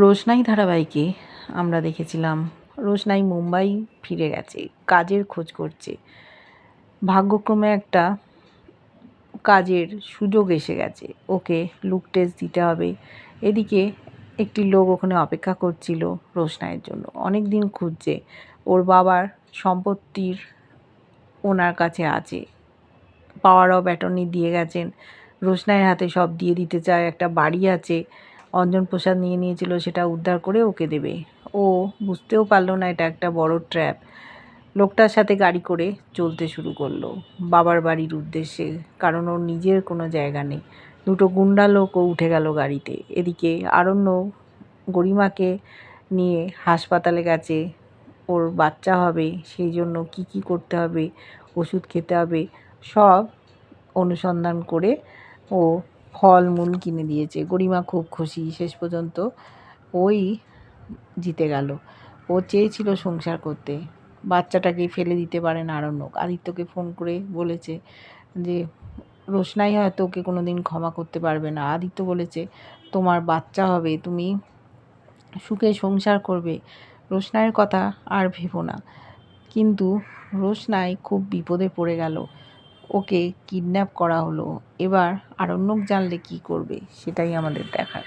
রোশনাই ধারাবাহিকে আমরা দেখেছিলাম, রোশনাই মুম্বাই ফিরে গেছে, কাজের খোঁজ করছে। ভাগ্যক্রমে একটা কাজের সুযোগ এসে গেছে, ওকে লুক টেস্ট দিতে হবে। এদিকে একটি লোক ওখানে অপেক্ষা করছিল রোশনাইয়ের জন্য অনেক দিন খুঁজছে, ওর বাবার সম্পত্তির ওনার কাছে আছে। পাওয়ার অফ অ্যাটর্নি দিয়ে গেছেন, রোশনাইয়ের হাতে সব দিয়ে দিতে চায়, একটা বাড়ি আছে অঞ্জন প্রসাদ নিয়ে নিয়েছিল, সেটা উদ্ধার করে ওকে দেবে। ও বুঝতেও পারল না এটা একটা বড় ট্র্যাপ। লোকটার সাথে গাড়ি করে চলতে শুরু করল, বাবার বাড়ির উদ্দেশ্যে, কারণ ওর নিজের কোনো জায়গা নেই। দুটো গুন্ডা লোকও উঠে গেল গাড়িতে। এদিকে আরণ্য গরিমাকে নিয়ে হাসপাতালে গেছে, ওর বাচ্চা হবে, সেই জন্য কি কি করতে হবে, ওষুধ খেতে হবে, সব অনুসন্ধান করে ও ফলমূল কিনে দিয়েছে। গরিমা খুব খুশি। শেষ পর্যন্ত ওই জিতে গেল। ও চেয়েছিল সংসার করতে। বাচ্চাটাকে ফেলে দিতে পারে না আরণ্যক আদিত্যকে ফোন করে বলেছে যে, রোশনাই হয়তো ওকে কোনো দিন ক্ষমা করতে পারবে না। আদিত্য বলেছে, তোমার বাচ্চা হবে, তুমি সুখে সংসার করবে। রোশনাইয়ের কথা আর ভেবো না। কিন্তু রোশনাই খুব বিপদে পড়ে গেল। ওকে কিডন্যাপ করা হলো। এবার আরণ্যক জানলে কি করবে সেটাই আমাদের দেখার।